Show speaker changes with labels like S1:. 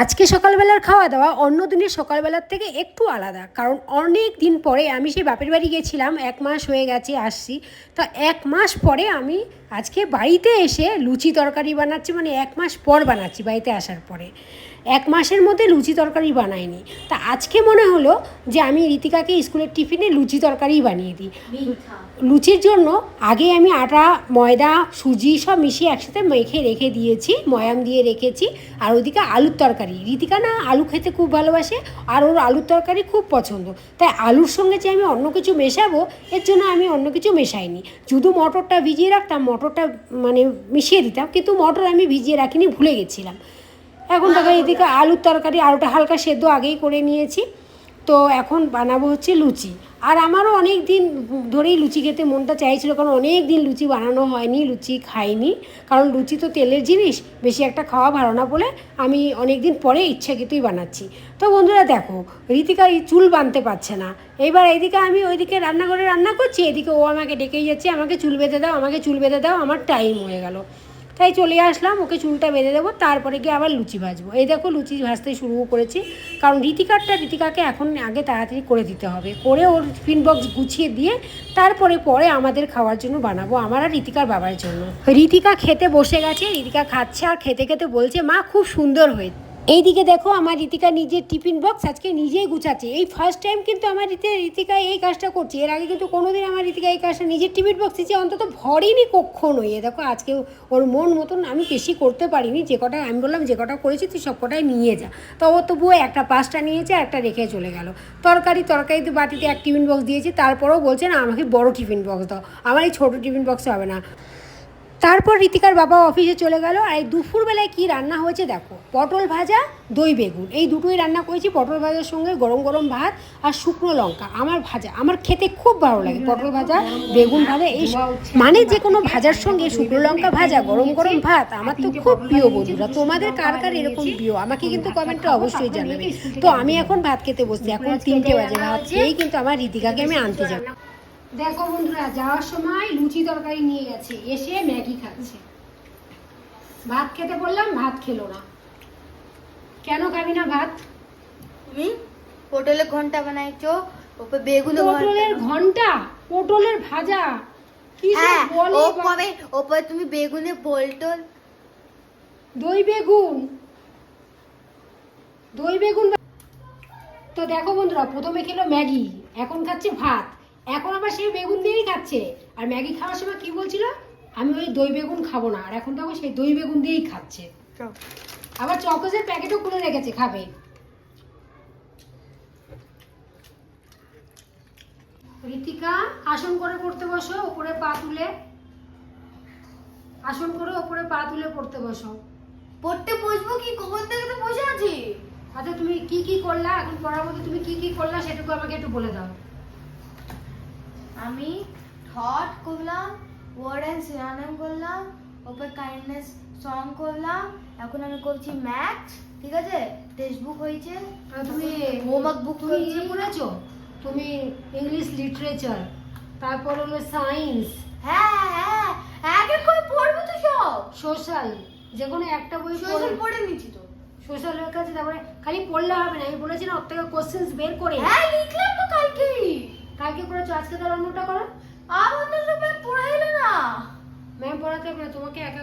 S1: আজকে সকালবেলার খাওয়া দাওয়া অন্য দিনের সকালবেলার থেকে একটু আলাদা। কারণ অনেক দিন পরে আমি সেই বাপের বাড়ি গেছিলাম, এক মাস হয়ে গেছে আসছি। তা এক মাস পরে আমি আজকে বাড়িতে এসে লুচি তরকারি বানাচ্ছি মানে এক মাস পর বানাচ্ছি বাড়িতে আসার পরে। এক মাসের মধ্যে লুচি তরকারি বানাইনি। তা আজকে মনে হলো যে আমি রীতিকাকে স্কুলের টিফিনে লুচি তরকারি বানিয়ে দিই। লুচির জন্য আগে আমি আটা ময়দা সুজি সব মিশিয়ে একসাথে মেখে রেখে দিয়েছি ময়াম দিয়ে রেখেছি আর ওদিকে আলুর তরকারি। রীতিকা না আলু খেতে খুব ভালোবাসে আর ওর আলুর তরকারি খুব পছন্দ। তাই আলুর সঙ্গে যে আমি অন্য কিছু মেশাবো এর জন্য আমি অন্য কিছু মেশাইনি। শুধু মটরটা ভিজিয়ে রাখতাম মটরটা মানে মিশিয়ে দিতাম কিন্তু মটর আমি ভিজিয়ে রাখিনি ভুলে গেছিলাম। এখন দেখো এদিকে আলুর তরকারি আলুটা হালকা সেদ্ধ আগেই করে নিয়েছি। তো এখন বানাবো হচ্ছে লুচি। আর আমারও অনেক দিন ধরেই লুচি খেতে মনটা চাইছিল, কারণ অনেক দিন লুচি বানানো হয়নি, লুচি খাইনি। কারণ লুচি তো তেলের জিনিস, বেশি একটা খাওয়া ভালো না বলে আমি অনেক দিন পরে ইচ্ছাকৃতই বানাচ্ছি। তো বন্ধুরা দেখো, রীতিকা এই চুল বাঁধতে পারছে না। এবার এইদিকে আমি ওইদিকে রান্নাঘরে রান্না করছি, এদিকে ও আমাকে ডেকেই যাচ্ছে, আমাকে চুল বেঁধে দাও, আমাকে চুল বেঁধে দাও, আমার টাইম হয়ে গেল। তাই চলে আসলাম, ওকে চুলটা বেঁধে দেবো, তারপরে গিয়ে আবার লুচি ভাজবো। এই দেখো লুচি ভাজতে শুরু করেছি, কারণ রীতিকারটা রীতিকাকে এখন আগে তাড়াতাড়ি করে দিতে হবে। করে ওর টিফিন বক্স গুছিয়ে দিয়ে তারপরে পরে আমাদের খাওয়ার জন্য বানাবো আমার আর রীতিকার বাবার জন্য। রীতিকা খেতে বসে গেছে, রীতিকা খাচ্ছে আর খেতে খেতে বলছে, মা, খুব সুন্দর হয়েছে। এইদিকে দেখো, আমার রীতিকা নিজের টিফিন বক্স আজকে নিজেই গুছাচ্ছে। এই ফার্স্ট টাইম কিন্তু আমার রীতিকা এই কাজটা করছে। এর আগে কিন্তু কোনোদিন আমার রীতিকা এই কাজটা নিজের টিফিন বক্স দিচ্ছে অন্তত ভরেনি কক্ষণ হয়ে দেখো, আজকে ওর মন মতন আমি বেশি করতে পারিনি। যে কটা, আমি বললাম, যে কটা করেছি তুই সব কটাই নিয়ে যা। তো ও তবুও একটা পাঁচটা নিয়েছে, একটা রেখে চলে গেল। তরকারি, তরকারিতে বাটিতে এক টিফিন বক্স দিয়েছি, তারপরেও বলছে, না, আমাকে বড় টিফিন বক্স দাও। আমার এই ছোটো টিফিন বক্স হবে না। তারপর রীতিকার বাবা অফিসে চলে গেল। আর এই দুপুরবেলায় কী রান্না হয়েছে দেখো, পটল ভাজা, দই বেগুন। এই দুটোই রান্না করেছি, পটল ভাজার সঙ্গে গরম গরম ভাত আর শুকনো লঙ্কা। আমার ভাজা, আমার খেতে খুব ভালো লাগে পটল ভাজা, বেগুন ভাজা, এই মানে যে কোনো ভাজার সঙ্গে শুকনো লঙ্কা ভাজা, গরম গরম ভাত, আমার তো খুব প্রিয় বন্ধুরা। তোমাদের কার কার এরকম প্রিয়? আমাকে কিন্তু কমেন্টে অবশ্যই জানাবে। তো আমি এখন ভাত খেতে বসছি, এখন তিনটে বাজে, ভাত খেয়েই কিন্তু আমার রীতিকাকে আমি আনতে যাব। দেখো বন্ধুরা যাওয়ার সময় লুচি তরকারি নিয়ে গেছে। এসে ম্যাগি খাচ্ছে। ভাত খেতে বললাম ভাত খেলো না। কেন খাবি না ভাত?
S2: তুমি পটলের ঘণ্টা বানাইছো ওপরে বেগুন
S1: পটলের ঘণ্টা? পটলের ভাজা? কি সব
S2: হ্যাঁ
S1: বলে
S2: ওপরে ওপরে তুমি বেগুনে বলটল
S1: দই বেগুন। দই বেগুন তো দেখো বন্ধুরা প্রথমে খেলো ম্যাগি এখন খাচ্ছে ভাত। এখন আবার সেই বেগুন দিয়েই খাচ্ছে। আর ম্যাগি খাওয়ার সময় কি বলছিল? আমি ওই দই বেগুন খাব না। আর এখন দেখো সেই দই বেগুন দিয়েই খাচ্ছে। আবার চকোজের প্যাকেটও খুলে রেখেছে খাবে। ঋতিকা আসন করে পড়তে বসো ওপরে পা তুলে। আসন করে ওপরে পা তুলে পড়তে বসো।
S2: পড়তে বসবো কি? কখন থেকে তো বসে আছি।
S1: আচ্ছা তুমি কি কি করলা? এখন পড়ার মধ্যে তুমি কি কি করলা সেটুকু আমাকে একটু বলে দাও।
S2: আমি থট করলাম ওয়ার্ড অ্যান্ড সিনানাম করলাম ওপরে কাইন্ডনেস সং করলাম এখন আমি করছি ম্যাথ ঠিক আছে? টেক্সট বুক হয়েছে
S1: তুমি
S2: হোমওয়ার্ক বুক
S1: তুমি ইয়ে
S2: করছি
S1: তুমি ইংলিশ লিটারেচার তারপর হলো সায়েন্স
S2: হ্যাঁ হ্যাঁ এক এক করে পড়ব তো সব।
S1: সোশ্যাল যে কোনো একটা বই
S2: সোশ্যাল পড়ে নিচ্ছি তো।
S1: সোশ্যাল হয়ে গেছে তারপরে খালি পড়লে হবে না। আমি বলেছি না ওর থেকে কোশ্চেন্স বের করে।
S2: হ্যাঁ লিখলাম তো কালকে
S1: কালকে করেছ আজকে তার অন্যটা করো?
S2: আর অন্য সব পড়াইলে না।
S1: ম্যাম পড়াতে হবে তোমাকে একা